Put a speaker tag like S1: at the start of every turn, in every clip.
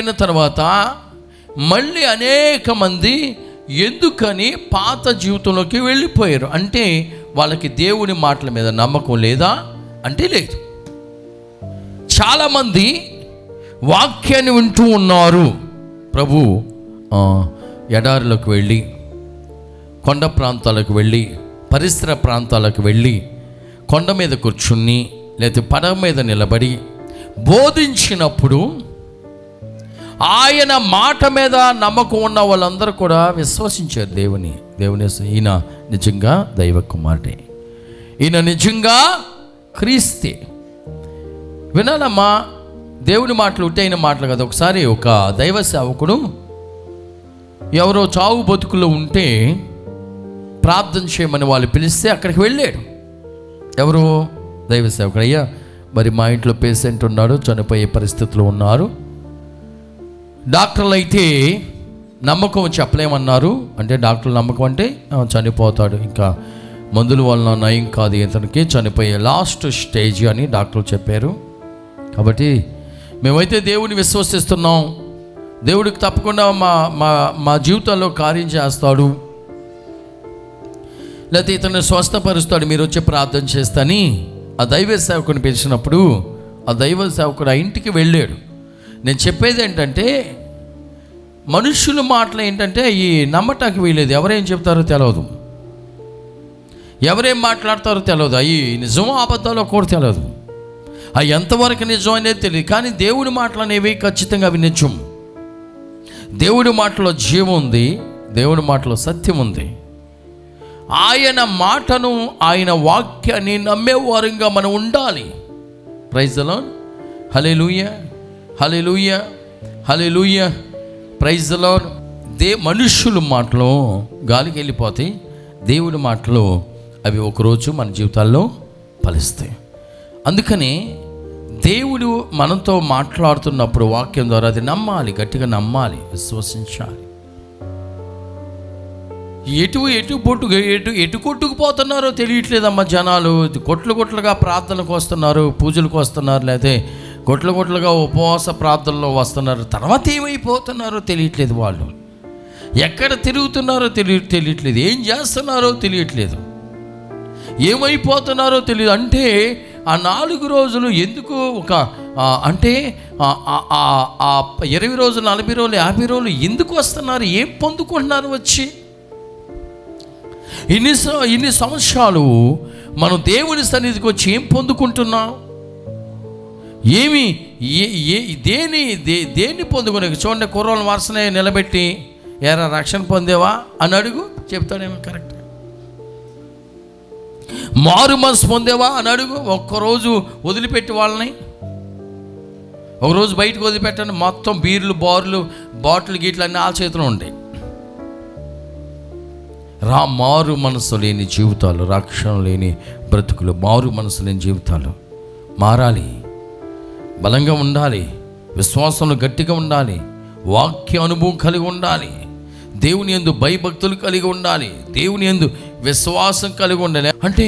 S1: విన్న తర్వాత మళ్ళీ అనేక మంది ఎందుకని పాత జీవితంలోకి వెళ్ళిపోయారు? అంటే వాళ్ళకి దేవుని మాటల మీద నమ్మకం లేదా? అంటే లేదు. చాలామంది వాక్యాన్ని వింటూ ఉన్నారు. ప్రభు ఆ, ఎడారిలోకి వెళ్ళి కొండ ప్రాంతాలకు వెళ్ళి పరిసర ప్రాంతాలకు వెళ్ళి కొండ మీద కూర్చుని లేకపోతే పడవ మీద నిలబడి బోధించినప్పుడు ఆయన మాట మీద నమ్మకం ఉన్న వాళ్ళందరూ కూడా విశ్వసించారు దేవుని. దేవుని ఈయన నిజంగా దైవ కుమారుడే ఈయన నిజంగా క్రీస్తే. వినాలమ్మా దేవుని మాటలు ఉట్టైన మాటలు కదా. ఒకసారి ఒక దైవ సేవకుడు ఎవరో చావు బతుకులో ఉంటే ప్రార్థన చేయమని వాళ్ళు పిలిస్తే అక్కడికి వెళ్ళాడు. ఎవరు? దైవ సేవకుడు. అయ్యా మరి మా ఇంట్లో పేషెంట్ ఉన్నాడు చనిపోయే పరిస్థితులు ఉన్నారు. డాక్టర్లు అయితే నమ్మకం చెప్పలేమన్నారు. అంటే డాక్టర్లు నమ్మకం అంటే చనిపోతాడు. ఇంకా మందుల వలన నయం కాదు ఇతనికి చనిపోయే లాస్ట్ స్టేజ్ అని డాక్టర్లు చెప్పారు. కాబట్టి మేమైతే దేవుని విశ్వసిస్తున్నాం. దేవుడికి తప్పకుండా మా మా మా జీవితంలో కార్యం చేస్తాడు. లేకపోతే ఇతను స్వస్థపరుస్తాడు. మీరు వచ్చి ప్రార్థన చేస్తాని ఆ దైవ సేవకుని పిలిచినప్పుడు ఆ దైవ సేవకుడు ఆ ఇంటికి వెళ్ళాడు. నేను చెప్పేది ఏంటంటే మనుషుల మాటలు ఏంటంటే ఈ నమ్మటానికి వీలేదు ఎవరేం చెప్తారో తెలియదు ఎవరేం మాట్లాడతారో తెలియదు అవి నిజమో అబద్ధాలో కూడా తెలియదు అవి ఎంతవరకు నిజం అనేది తెలియదు కానీ దేవుడి మాటలు అనేవి ఖచ్చితంగా అవి నిజం. దేవుడి మాటలో జీవం ఉంది. దేవుడి మాటలో సత్యం ఉంది. ఆయన మాటను ఆయన వాక్యాన్ని నమ్మేవారంగా మనం ఉండాలి. ప్రైజ్లో హలే లూయ హలే లూయ హలే లూయ ప్రైజ్లో దే మనుష్యుల మాటలు గాలికి వెళ్ళిపోతాయి దేవుడి మాటలు అవి ఒకరోజు మన జీవితాల్లో ఫలిస్తాయి. అందుకని దేవుడు మనతో మాట్లాడుతున్నప్పుడు వాక్యం ద్వారా అది నమ్మాలి గట్టిగా నమ్మాలి విశ్వసించాలి. ఎటు ఎటు పొట్టు ఎటు ఎటు కొట్టుకుపోతున్నారో తెలియట్లేదమ్మా జనాలు. కొట్లు కొట్లుగా ప్రార్థనకు వస్తున్నారు పూజలకు వస్తున్నారు లేకపోతే గొట్ల గొట్లుగా ఉపవాస ప్రార్థనలో వస్తున్నారు. తర్వాత ఏమైపోతున్నారో తెలియట్లేదు వాళ్ళు. ఎక్కడ తిరుగుతున్నారో తెలియ తెలియట్లేదు. ఏం చేస్తున్నారో తెలియట్లేదు. ఏమైపోతున్నారో తెలియదు. అంటే ఆ నాలుగు రోజులు ఎందుకు ఒక అంటే ఇరవై రోజులు నలభై రోజులు యాభై రోజులు ఎందుకు వస్తున్నారు? ఏం పొందుకుంటున్నారు వచ్చి? ఇన్ని ఇన్ని సంవత్సరాలు మనం దేవుని సన్నిధికి వచ్చి ఏం పొందుకుంటున్నాం? ఏమి ఏ ఏ దేని దే దేన్ని పొందుకునే? చూడండి కుర్రోళ్ళ వరుసనే నిలబెట్టి ఎరా రక్షణ పొందేవా? అని అడుగు చెప్తాడేమో కరెక్ట్. మారు మనసు పొందేవా? అని అడుగు ఒక్కరోజు వదిలిపెట్టి వాళ్ళని. ఒకరోజు బయటకు వదిలిపెట్టండి మొత్తం బీర్లు బార్లు బాటిల్ గీట్లు అన్నీ ఆ చేతిలో ఉంటాయి. రా మారు మనసు లేని జీవితాలు రక్షణ లేని బ్రతుకులు మారు మనసు లేని జీవితాలు మారాలి. బలంగా ఉండాలి విశ్వాసంలో గట్టిగా ఉండాలి వాక్య అనుభవం కలిగి ఉండాలి దేవుని ఎందు భయభక్తులు కలిగి ఉండాలి దేవుని ఎందు విశ్వాసం కలిగి ఉండాలి. అంటే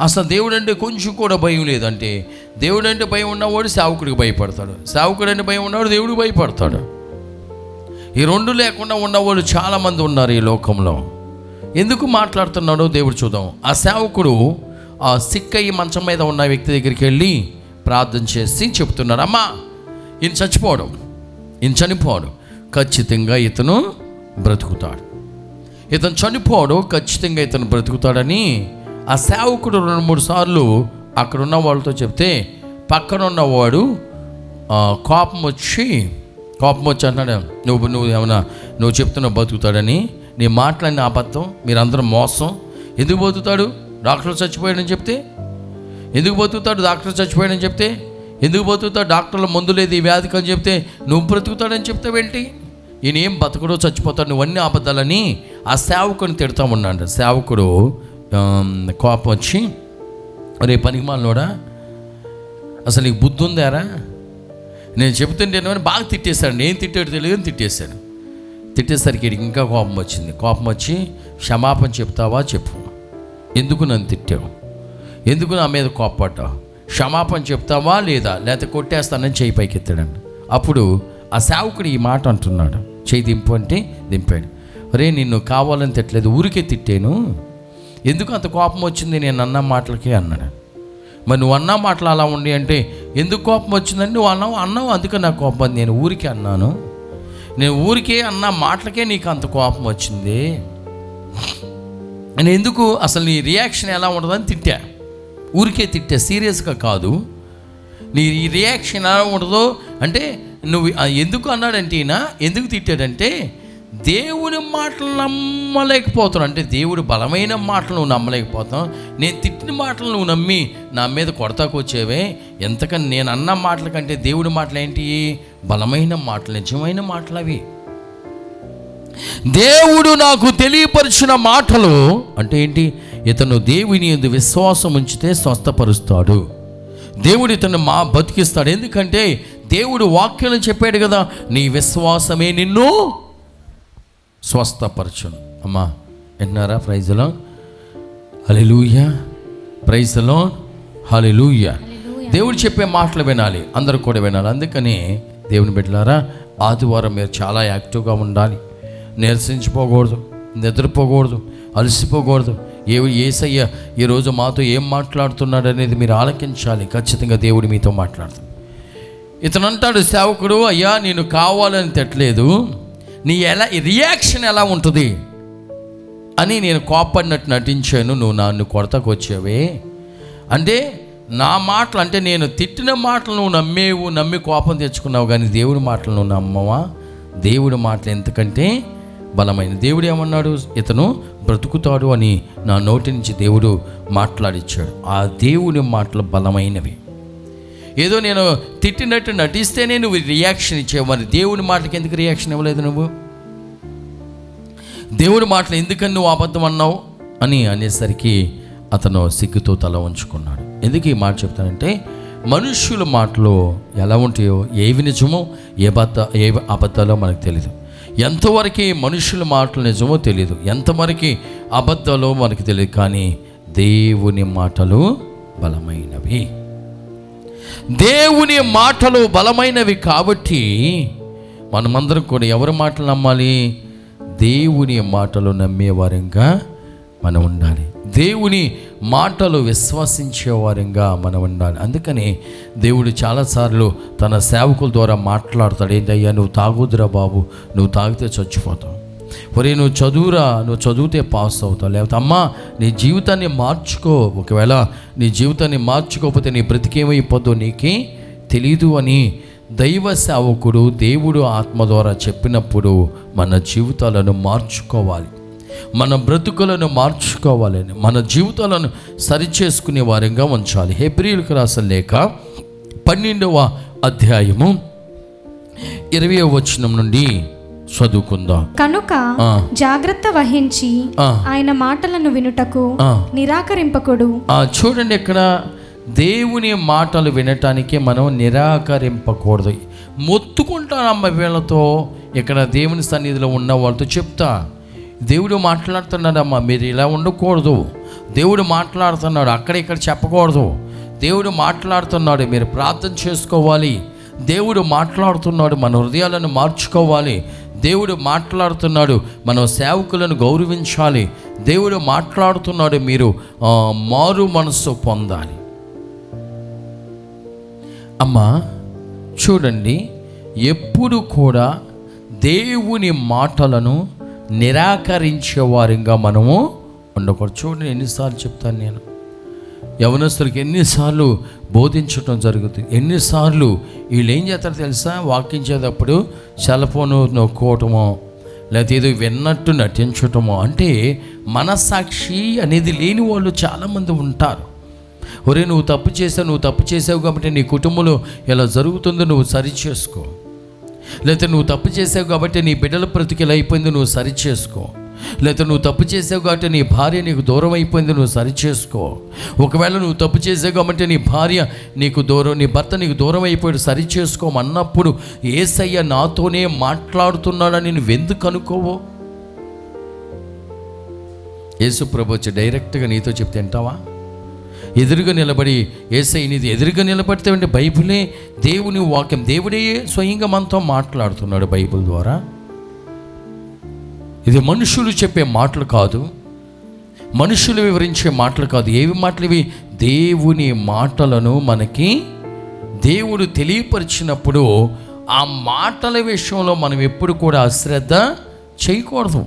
S1: అసలు దేవుడు అంటే కొంచెం కూడా భయం లేదంటే దేవుడు అంటే భయం ఉన్నవాడు సేవకుడికి భయపడతాడు సేవకుడు అంటే భయం ఉన్నవాడు దేవుడికి భయపడతాడు. ఈ రెండు లేకుండా ఉన్నవాళ్ళు చాలామంది ఉన్నారు ఈ లోకంలో. ఎందుకు మాట్లాడుతున్నాడో దేవుడు చూద్దాం. ఆ సేవకుడు ఆ సిక్కయ్య మంచం మీద ఉన్న వ్యక్తి దగ్గరికి వెళ్ళి ప్రార్థన చేసి చెప్తున్నారు అమ్మా ఈయన చచ్చిపోవడం ఈయన చనిపోవడం ఖచ్చితంగా ఇతను బ్రతుకుతాడు. ఇతను చనిపోవడం ఖచ్చితంగా ఇతను బ్రతుకుతాడని ఆ సేవకుడు రెండు మూడు సార్లు అక్కడ ఉన్న వాళ్ళతో చెప్తే పక్కన ఉన్నవాడు కోపం వచ్చి కోపం వచ్చి అన్నాడు నువ్వు నువ్వు ఏమైనా నువ్వు చెప్తున్నావు బతుకుతాడని నీ మాట్లాడిన అబద్ధం మీరందరూ మోసం. ఎందుకు బతుకుతాడు? డాక్టర్ చచ్చిపోయాడని చెప్తే ఎందుకు బతుకుతాడు డాక్టర్ చచ్చిపోయాడని చెప్తే? ఎందుకు బతుకుతాడు డాక్టర్లు మందు లేదు ఈ వ్యాధికి అని చెప్తే? నువ్వు బ్రతుకుతాడని చెప్తావేంటి? ఈయన ఏం బతకడో చచ్చిపోతాడు నువ్వు అన్ని అబద్ధాలని ఆ సేవకుని తిడతా ఉన్నాడు. సేవకుడు కోపం వచ్చి రే పనికి మాలోడా అసలు నీకు బుద్ధి ఉందారా? నేను చెబుతుంటేనో అని బాగా తిట్టేశాడు నేను తిట్టాడు తెలియదు తిట్టేశాడు. తిట్టేసరికి ఇంకా కోపం వచ్చింది. కోపం వచ్చి క్షమాపణ చెప్తావా? చెప్పు. ఎందుకు నన్ను తిట్టావు? ఎందుకు నా మీద కోపపడ్డావు క్షమాపణ చెప్తావా లేదా? లేకపోతే కొట్టేస్తానని చేయి పైకి ఎత్తాడండి అప్పుడు ఆ సేవకుడు ఈ మాట అంటున్నాడు. చేయి దింపు అంటే దింపాడు. రే నిన్ను కావాలని తిట్టలేదు ఊరికే తిట్టాను. ఎందుకు అంత కోపం వచ్చింది నేను అన్న మాటలకి అన్నాడు. మరి నువ్వు అన్న మాటలు అలా ఉండి అంటే ఎందుకు కోపం వచ్చిందని నువ్వు అన్నావు అన్నావు. అందుకే నాకు కోపం నేను ఊరికే అన్నాను. నేను ఊరికే అన్న మాటలకే నీకు అంత కోపం వచ్చింది. నేను ఎందుకు అసలు నీ రియాక్షన్ ఎలా ఉండదని తిట్టా. ఊరికే తిట్టే సీరియస్గా కాదు. నీ ఈ రియాక్షన్ ఎలా ఉండదో అంటే నువ్వు ఎందుకు అన్నాడంటే ఈయన ఎందుకు తిట్టాడంటే దేవుని మాటలు నమ్మలేకపోతున్నావు అంటే దేవుడు బలమైన మాటలు నువ్వు నమ్మలేకపోతావు నేను తిట్టిన మాటలు నువ్వు నమ్మి నా మీద కొడతాకు వచ్చేవే. ఎంతకని నేను అన్న మాటల కంటే దేవుడి మాటలు ఏంటి? బలమైన మాటలు నిజమైన మాటలు అవి. దేవుడు నాకు తెలియపరిచిన మాటలు అంటే ఏంటి? ఇతను దేవుని ఎందు విశ్వాసం ఉంచితే స్వస్థపరుస్తాడు. దేవుడు ఇతను మా బతికిస్తాడు. ఎందుకంటే దేవుడు వాక్యం చెప్పాడు కదా నీ విశ్వాసమే నిన్ను స్వస్థపరచును. అమ్మా విన్నారా? ప్రైజ్లో హలెలూయ ప్రైజ్లో హలెలూయ దేవుడు చెప్పే మాటలు వినాలి. అందరూ కూడా వినాలి. అందుకని దేవుని బిడ్డలారా ఆదివారం మీరు చాలా యాక్టివ్గా ఉండాలి. నిరసించిపోకూడదు నిద్రపోకూడదు అలసిపోకూడదు. ఏ ఏసయ్య ఈరోజు మాతో ఏం మాట్లాడుతున్నాడు అనేది మీరు ఆలకించాలి. ఖచ్చితంగా దేవుడు మీతో మాట్లాడుతుంది. ఇతను అంటాడు సేవకుడు అయ్యా నేను కావాలని తెట్టలేదు. నీ ఎలా రియాక్షన్ ఎలా ఉంటుంది? అని నేను కోపడినట్టు నటించాను. నువ్వు నన్ను కొడతకు వచ్చావే అంటే నా మాటలు అంటే నేను తిట్టిన మాటలు నువ్వు నమ్మేవు నమ్మి కోపం తెచ్చుకున్నావు. కానీ దేవుడి మాటలు నువ్వు నమ్మవా? దేవుడి మాటలు ఎందుకంటే బలమైన దేవుడు ఏమన్నాడు? ఇతను బ్రతుకుతాడు అని నా నోటి నుంచి దేవుడు మాట్లాడిచ్చాడు. ఆ దేవుని మాటలు బలమైనవి. ఏదో నేను తిట్టినట్టు నటిస్తేనే నువ్వు రియాక్షన్ ఇచ్చావు. మరి దేవుని మాటకి ఎందుకు రియాక్షన్ ఇవ్వలేదు నువ్వు? దేవుడి మాటలు ఎందుకని నువ్వు అబద్ధం అన్నావు? అని అనేసరికి అతను సిగ్గుతో తల ఉంచుకున్నాడు ఎందుకు ఈ మాట చెప్తానంటే మనుష్యుల మాటలు ఎలా ఉంటాయో ఏవి నిజమో ఏ బద్ద ఏ అబద్ధాలో మనకు తెలియదు ఎంతవరకు మనుషుల మాటలు నిజమో తెలియదు ఎంతవరకు అబద్ధాలో మనకు తెలియదు కానీ దేవుని మాటలు బలమైనవి. దేవుని మాటలు బలమైనవి కాబట్టి మనమందరం కూడా ఎవరి మాటలు నమ్మాలి? దేవుని మాటలు నమ్మేవారంగా మనం ఉండాలి. దేవుని మాటలు విశ్వసించేవారంగా మనం ఉండాలి. అందుకని దేవుడు చాలాసార్లు తన సేవకుల ద్వారా మాట్లాడతాడు ఏంటయ్యా నువ్వు తాగుదురా బాబు నువ్వు తాగితే చచ్చిపోతావు. ఒరే నువ్వు చదువురా నువ్వు చదివితే పాస్ అవుతావు. లేకపోతే అమ్మా నీ జీవితాన్ని మార్చుకో. ఒకవేళ నీ జీవితాన్ని మార్చుకోకపోతే నీ బ్రతికేమైపోద్దో నీకే తెలీదు అని దైవ సేవకుడు దేవుడు ఆత్మ ద్వారా చెప్పినప్పుడు మన జీవితాలను మార్చుకోవాలి. మన బ్రతుకులను మార్చుకోవాలని మన జీవితాలను సరిచేసుకునే వారంగా ఉంచాలి హెబ్రిలకు రాసిన లేఖ పన్నెండవ అధ్యాయము ఇరవై వచనం నుండి చదువుకుందాం
S2: కనుక. జాగ్రత్త వహించి. ఆయన మాటలను వినుటకు. నిరాకరింపకుడు
S1: చూడండి ఇక్కడ దేవుని మాటలు వినటానికి మనం నిరాకరింపకూడదు మొత్తుకుంటానమ్మ వీళ్ళతో ఇక్కడ దేవుని సన్నిధిలో ఉన్న వాళ్ళతో చెప్తా దేవుడు మాట్లాడుతున్నాడమ్మా మీరు ఇలా ఉండకూడదు. దేవుడు మాట్లాడుతున్నాడు అక్కడ ఇక్కడ చెప్పకూడదు. దేవుడు మాట్లాడుతున్నాడు మీరు ప్రార్థన చేసుకోవాలి. దేవుడు మాట్లాడుతున్నాడు మన హృదయాలను మార్చుకోవాలి. దేవుడు మాట్లాడుతున్నాడు మనం సేవకులను గౌరవించాలి. దేవుడు మాట్లాడుతున్నాడు మీరు మారు మనసు పొందాలి. అమ్మా చూడండి ఎప్పుడు కూడా దేవుని మాటలను నిరాకరించే వారిగా మనము ఉండకూడదు. చూడండి ఎన్నిసార్లు చెప్తాను నేను. యవనస్తులకి ఎన్నిసార్లు బోధించటం జరుగుతుంది. ఎన్నిసార్లు వీళ్ళు ఏం చేస్తారో తెలుసా? వాకించేటప్పుడు సెల్ ఫోన్ నొక్కోవటమో లేకపోతే ఏదో విన్నట్టు నటించటమో. అంటే మనసాక్షి అనేది లేని వాళ్ళు చాలామంది ఉంటారు. ఒరే నువ్వు తప్పు చేసావు నువ్వు తప్పు చేసావు కాబట్టి నీ కుటుంబంలో ఎలా జరుగుతుందో నువ్వు సరిచేసుకో. లేకపోతే నువ్వు తప్పు చేసావు కాబట్టి నీ బిడ్డల బ్రతికి అయిపోయింది నువ్వు సరి చేసుకో లేకపోతే నువ్వు తప్పు చేసావు కాబట్టి నీ భార్య నీకు దూరం అయిపోయింది నువ్వు సరి చేసుకో ఒకవేళ నువ్వు తప్పు చేసావు కాబట్టి నీ భార్య నీకు దూరం నీ భర్త నీకు దూరం అయిపోయాడు సరి చేసుకోమన్నప్పుడు ఏసయ్య నాతోనే మాట్లాడుతున్నాడని నువ్వు ఎందుకు అనుకోవో? యేసు ప్రభు వచ్చి డైరెక్ట్గా నీతో చెప్తే వింటావా? ఎదురుగా నిలబడి ఏసై నీది ఎదురుగా నిలబడితే అంటే బైబిలే దేవుని వాక్యం. దేవుడే స్వయంగా మనతో మాట్లాడుతున్నాడు బైబిల్ ద్వారా. ఇది మనుషులు చెప్పే మాటలు కాదు. మనుషులు వివరించే మాటలు కాదు. ఏవి మాటలు ఇవి? దేవుని మాటలను మనకి దేవుడు తెలియపరిచినప్పుడు ఆ మాటల విషయంలో మనం ఎప్పుడు కూడా అశ్రద్ధ చేయకూడదు.